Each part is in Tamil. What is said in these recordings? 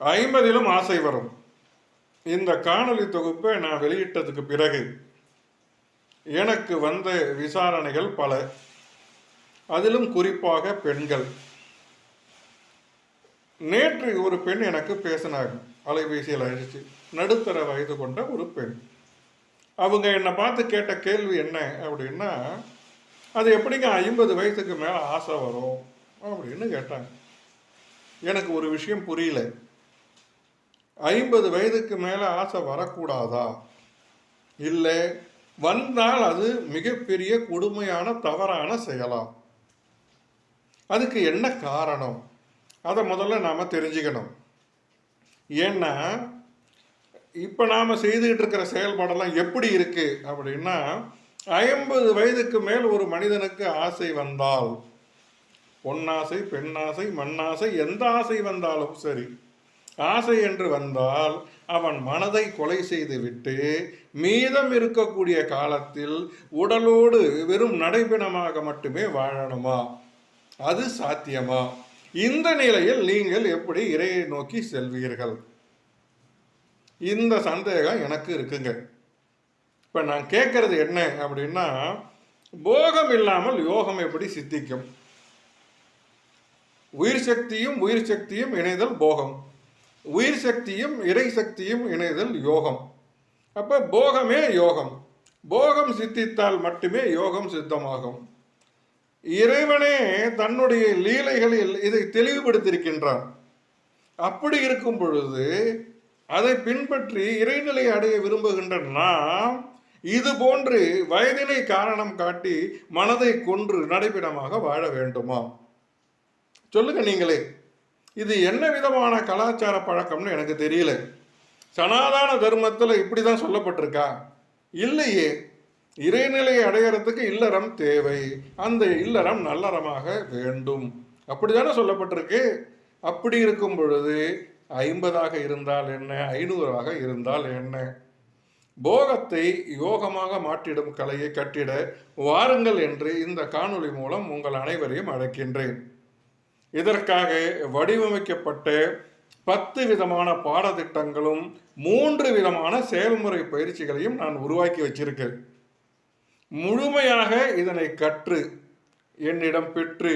ஐம்பதிலும் ஆசை வரும். இந்த காணொளி தொகுப்பை நான் வெளியிட்டதுக்கு பிறகு எனக்கு வந்த விசாரணைகள் பல. அதிலும் குறிப்பாக பெண்கள். நேற்று ஒரு பெண் எனக்கு பேசினாங்க அலைபேசியில் அழிச்சு நடுத்தர வயது கொண்ட ஒரு பெண். அவங்க என்னை பார்த்து கேட்ட கேள்வி என்ன அப்படின்னா அது எப்படிங்க ஐம்பது வயசுக்கு மேலே ஆசை வரும்? அப்படின்னு கேட்டாங்க. எனக்கு ஒரு விஷயம் புரியல. ஐம்பது வயதுக்கு மேலே ஆசை வரக்கூடாதா? இல்லை வந்தால் அது மிகப்பெரிய கொடுமையான தவறான செயலா அதுக்கு என்ன காரணம்? அதை முதல்ல நாம் தெரிஞ்சுக்கணும். ஏன்னா இப்போ நாம் செய்துக்கிட்டு இருக்கிற செயல்பாடெல்லாம் எப்படி இருக்குது அப்படின்னா ஐம்பது வயதுக்கு மேல் ஒரு மனிதனுக்கு ஆசை வந்தால் பொன்னாசை பெண்ணாசை மண்ணாசை எந்த ஆசை வந்தாலும் சரி ஆசை என்று வந்தால் அவன் மனதை கொலை செய்துவிட்டு மீதம் இருக்கக்கூடிய காலத்தில் உடலோடு வெறும் நடைபிணமாக மட்டுமே வாழணுமா? அது சாத்தியமா? இந்த நிலையில் நீங்கள் எப்படி இறையை நோக்கி செல்வீர்கள்? இந்த சந்தேகம் எனக்கு இருக்குங்க. இப்போ நான் கேட்கறது என்ன அப்படின்னா போகம் இல்லாமல் யோகம் எப்படி சித்திக்கும்? உயிர் சக்தியும் உயிர் சக்தியும் இணைதல் போகம். உயிர் சக்தியும் இறை சக்தியும் இணைதல் யோகம். அப்போ போகமே யோகம். போகம் சித்தித்தால் மட்டுமே யோகம் சித்தமாகும். இறைவனே தன்னுடைய லீலைகளில் இதை தெளிவுபடுத்தியிருக்கின்றான். அப்படி இருக்கும் பொழுது அதை பின்பற்றி இறைநிலை அடைய விரும்புகின்ற நாம் இது போன்று வயதினை காரணம் காட்டி மனதை கொன்று நடைபிடமாக வாழ வேண்டுமா சொல்லுங்க நீங்களே. இது என்ன விதமான கலாச்சார பழக்கம்னு எனக்கு தெரியல. சனாதான தர்மத்தில் இப்படி தான் சொல்லப்பட்டிருக்கா? இல்லையே. இறைநிலையை அடையறதுக்கு இல்லறம் தேவை. அந்த இல்லறம் நல்லறமாக வேண்டும். அப்படிதானே சொல்லப்பட்டிருக்கு? அப்படி இருக்கும் பொழுது ஐம்பதாக இருந்தால் என்ன? ஐநூறாக இருந்தால் என்ன? போகத்தை யோகமாக மாற்றிடும் கலையை கட்டிட வாருங்கள் என்று இந்த காணொளி மூலம் உங்கள் அனைவரையும் அழைக்கின்றேன். இதற்காக வடிவமைக்கப்பட்ட பத்து விதமான பாடத்திட்டங்களும் மூன்று விதமான செயல்முறை பயிற்சிகளையும் நான் உருவாக்கி வச்சிருக்கேன். முழுமையாக இதனை கற்று என்னிடம் பெற்று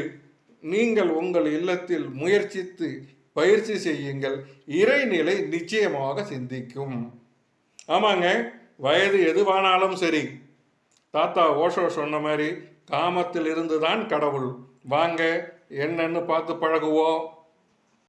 நீங்கள் உங்கள் இல்லத்தில் முயற்சித்து பயிற்சி செய்யுங்கள். இறைநிலை நிச்சயமாக சிந்திக்கும். ஆமாங்க வயது எதுவானாலும் சரி. தாத்தா ஓஷோ சொன்ன மாதிரி காமத்தில் இருந்து தான் கடவுள். வாங்க என்னன்னு பார்த்து பழகுவோம்.